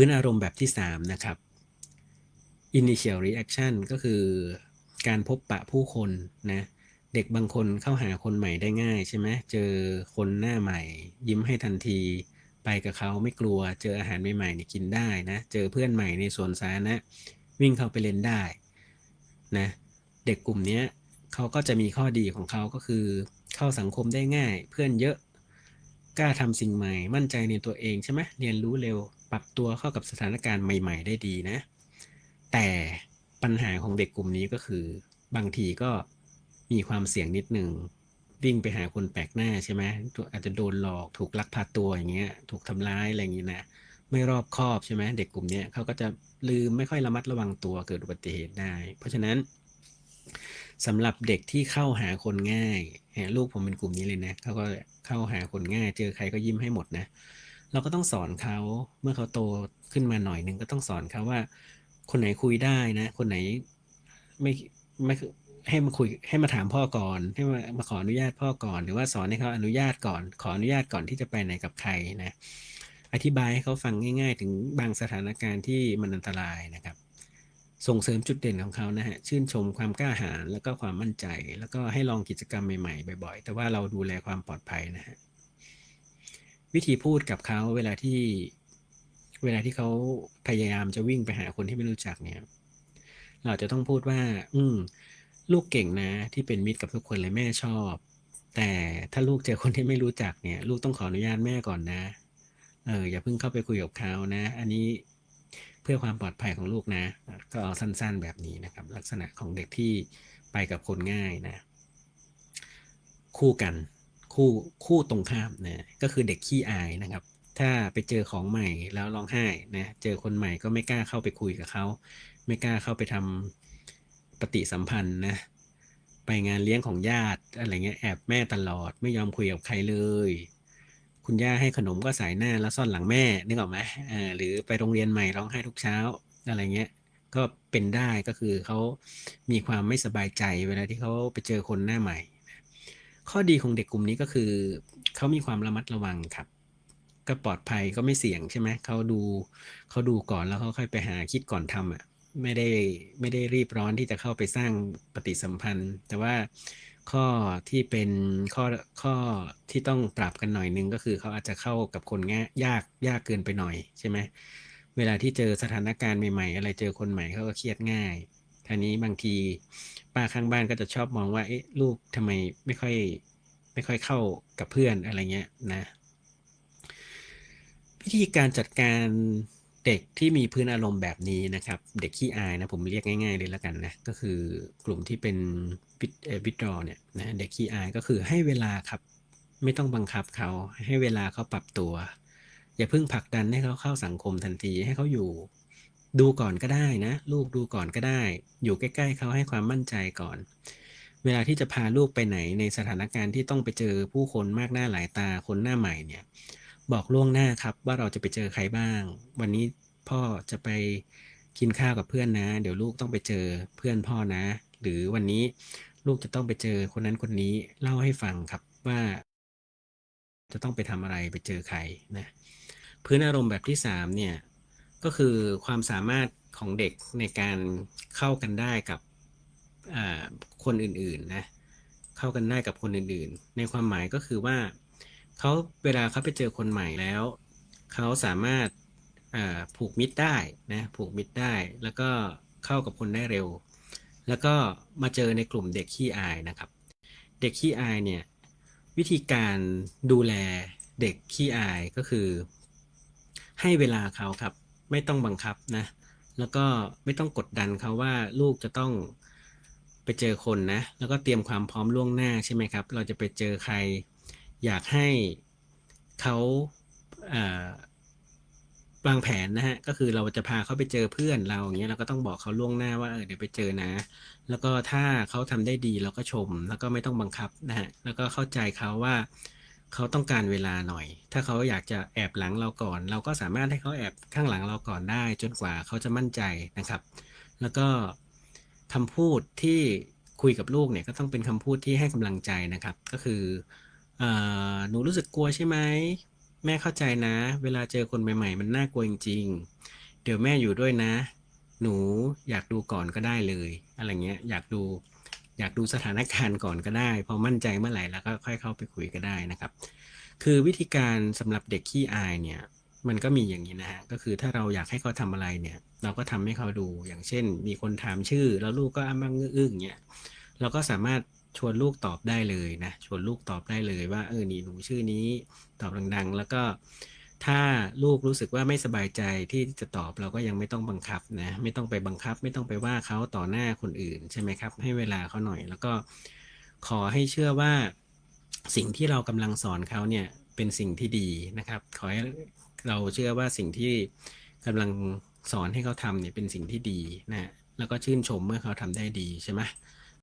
พื้นอารมณ์แบบที่ 3 นะครับ initial reaction ก็คือการพบปะผู้คนนะเด็กบางคนเข้าหาคนใหม่ได้ง่ายใช่ไหมเจอคนหน้าใหม่ ยิ้มให้ทันที ไปกับเขาไม่กลัว เจออาหารใหม่ๆนี่กินได้นะ เจอเพื่อนใหม่ในสวนสาธารณะวิ่งเข้าไปเล่นได้นะเด็กกลุ่มนี้เขาก็จะมีข้อดีของเขาก็คือ เข้าสังคมได้ง่าย เพื่อนเยอะกล้าทำสิ่งใหม่ มั่นใจในตัวเองใช่ไหมเรียนรู้เร็ว ปรับตัวเข้ากับสถานการณ์ใหม่ ๆ ได้ดีนะ แต่ปัญหาของเด็กกลุ่มนี้ก็คือ บางทีก็มีความเสี่ยงนิดหนึ่งวิ่งไปหาคนแปลกหน้าใช่ไหมอาจจะโดนหลอกถูกลักพาตัวอย่างเงี้ย ถูกทำร้ายอะไรอย่างงี้นะไม่รอบคอบใช่ไหมเด็กกลุ่มนี้เขาก็จะลืมไม่ค่อยระมัดระวังตัวเกิดอุบัติเหตุได้ เพราะฉะนั้นสำหรับเด็กที่เข้าหาคนง่ายลูกผมเป็นกลุ่มนี้เลยนะเขาก็เข้าหาคนง่าย เจอใครก็ยิ้มให้หมดนะ เราก็ต้องสอนเขาเมื่อเขาโตขึ้นมาหน่อยหนึ่งก็ต้องสอนเขาว่า คนไหนคุยได้นะ คนไหนไม่ไม่ให้มาคุยให้มาถามพ่อก่อน ให้มามาขออนุญาตพ่อก่อน หรือว่าสอนให้เขาอนุญาตก่อน ขออนุญาตก่อนที่จะไปไหนกับใครนะ อธิบายให้เขาฟังง่าย ๆ ถึงบางสถานการณ์ที่มันอันตรายนะครับ ส่งเสริมจุดเด่นของเขานะฮะชื่นชมความกล้าหาญแล้วก็ความมั่นใจ แล้วก็ให้ลองกิจกรรมใหม่ๆบ่อย ๆ แต่ว่าเราดูแลความปลอดภัยนะฮะ วิธีพูดกับเขาเวลาที่ เวลาที่เขาพยายามจะวิ่งไปหาคนที่ไม่รู้จักเนี่ย เราจะต้องพูดว่า อืมลูกเก่งนะที่เป็นมิตรกับทุกคนเลยแม่ชอบ แต่ถ้าลูกเจอคนที่ไม่รู้จักเนี่ย ลูกต้องขออนุญาตแม่ก่อนนะ เอออย่าเพิ่งเข้าไปคุยกับเขานะ อันนี้เพื่อความปลอดภัยของลูกนะ ก็เอาสั้นๆแบบนี้นะครับ ลักษณะของเด็กที่ไปกับคนง่ายนะ คู่กัน คู่คู่ตรงข้ามนะก็คือเด็กขี้อายนะครับ ถ้าไปเจอของใหม่แล้วร้องไห้นะเจอคนใหม่ก็ไม่กล้าเข้าไปคุยกับเขาไม่กล้าเข้าไปทำปฏิสัมพันธ์นะไปงานเลี้ยงของญาติอะไรเงี้ยแอบแม่ตลอดไม่ยอมคุยกับใครเลย คุณย่าให้ขนมก็สายหน้าแล้วซ่อนหลังแม่นึกออกไหมอ่าหรือไปโรงเรียนใหม่ร้องไห้ทุกเช้าอะไรเงี้ยก็เป็นได้ก็คือเขามีความไม่สบายใจเวลาที่เขาไปเจอคนหน้าใหม่ ข้อดีของเด็กกลุ่มนี้ก็คือ เขามีความระมัดระวังครับ ก็ปลอดภัยก็ไม่เสี่ยงใช่ไหมเขาดูเขาดูก่อนแล้วเขาค่อยไปหาคิดก่อนทำอะไม่ได้ไม่ได้รีบร้อนที่จะเข้าไปสร้างปฏิสัมพันธ์ แต่ว่าข้อที่เป็นข้อข้อที่ต้องปรับกันหน่อยนึงก็คือเขาอาจจะเข้ากับคนง่ายยากยากเกินไปหน่อยใช่ไหมเวลาที่เจอสถานการณ์ใหม่ๆ อะไรเจอคนใหม่เขาก็เครียดง่าย ทีนี้บางทีป้าข้างบ้านก็จะชอบมองว่าเอ๊ะลูกทำไมไม่ค่อยไม่ค่อยเข้ากับเพื่อนอะไรเงี้ยนะวิธีการจัดการเด็กที่มีพื้นอารมณ์แบบนี้นะครับ เด็กขี้อายนะผมเรียกง่าย ๆเลยแล้วกันนะก็คือกลุ่มที่เป็นวิดรอเนี่ยนะเด็กขี้อายก็คือให้เวลาครับไม่ต้องบังคับเขาให้เวลาเขาปรับตัว อย่าเพิ่งผลักดันให้เขาเข้าสังคมทันทีให้เขาอยู่ ดูก่อนก็ได้นะ ลูกดูก่อนก็ได้ อยู่ใกล้ ๆเขาให้ความมั่นใจก่อน เวลาที่จะพาลูกไปไหนในสถานการณ์ที่ต้องไปเจอผู้คนมากหน้าหลายตาคนหน้าใหม่เนี่ย บอกล่วงหน้าครับว่าเราจะไปเจอใครบ้าง วันนี้พ่อจะไปกินข้าวกับเพื่อนนะ เดี๋ยวลูกต้องไปเจอเพื่อนพ่อนะ หรือวันนี้ลูกจะต้องไปเจอคนนั้นคนนี้เล่าให้ฟังครับว่า จะต้องไปทำอะไรไปเจอใครนะ พื้นอารมณ์แบบที่สามเนี่ย ก็คือความสามารถของเด็กในการเข้ากันได้กับคนอื่นๆนะเข้ากันได้กับคนอื่นๆ ในความหมายก็คือว่าเขาเวลาเขาไปเจอคนใหม่แล้วเขาสามารถผูกมิตรได้นะผูกมิตรได้ แล้วก็เข้ากับคนได้เร็ว แล้วก็มาเจอในกลุ่มเด็กขี้อายนะครับ เด็กขี้อายเนี่ยวิธีการดูแลเด็กขี้อายก็คือ ให้เวลาเขาครับ ไม่ต้องบังคับนะ แล้วก็ไม่ต้องกดดันเขาว่าลูกจะต้องไปเจอคนนะ แล้วก็เตรียมความพร้อมล่วงหน้าใช่ไหมครับ เราจะไปเจอใคร อยากให้เขาวางแผนนะฮะ ก็คือเราจะพาเขาไปเจอเพื่อนเราอย่างเงี้ย เราก็ต้องบอกเขาล่วงหน้าว่าเออเดี๋ยวไปเจอนะ แล้วก็ถ้าเขาทำได้ดีเราก็ชม แล้วก็ไม่ต้องบังคับนะฮะ แล้วก็เข้าใจเขาว่า เขาต้องการเวลาหน่อย ถ้าเขาอยากจะแอบหลังเราก่อน เราก็สามารถให้เขาแอบข้างหลังเราก่อนได้ จนกว่าเขาจะมั่นใจนะครับ แล้วก็คำพูดที่คุยกับลูกเนี่ยก็ต้องเป็นคำพูดที่ให้กำลังใจนะครับ ก็คือหนูรู้สึกกลัวใช่ไหมแม่เข้าใจนะ เวลาเจอคนใหม่ๆ มันน่ากลัวจริงๆ เดี๋ยวแม่อยู่ด้วยนะ หนูอยากดูก่อนก็ได้เลย อะไรเงี้ยอยากดู อยากดูสถานการณ์ก่อนก็ได้ พอมั่นใจเมื่อไหร่แล้วก็ค่อยเข้าไปคุยก็ได้นะครับ คือวิธีการสำหรับเด็กขี้อายเนี่ยมันก็มีอย่างนี้นะฮะก็คือถ้าเราอยากให้เขาทำอะไรเนี่ย เราก็ทำให้เขาดูอย่างเช่น มีคนถามชื่อ แล้วลูกก็อ้ำอ้ำอึ้งเนี่ยเราก็สามารถชวนลูกตอบได้เลยนะชวนลูกตอบได้เลยว่าเออนี่หนูชื่อนี้ตอบดังๆ แล้วก็ ถ้าลูกรู้สึกว่าไม่สบายใจที่จะตอบเราก็ยังไม่ต้องบังคับนะไม่ต้องไปบังคับ ไม่ต้องไปว่าเขาต่อหน้าคนอื่นใช่ไหมครับ ให้เวลาเขาหน่อย แล้วก็ขอให้เชื่อว่าสิ่งที่เรากำลังสอนเขาเนี่ยเป็นสิ่งที่ดีนะครับ ขอให้เราเชื่อว่าสิ่งที่กำลังสอนให้เขาทำเนี่ยเป็นสิ่งที่ดีนะแล้วก็ชื่นชมเมื่อเขาทำได้ดีใช่ไหม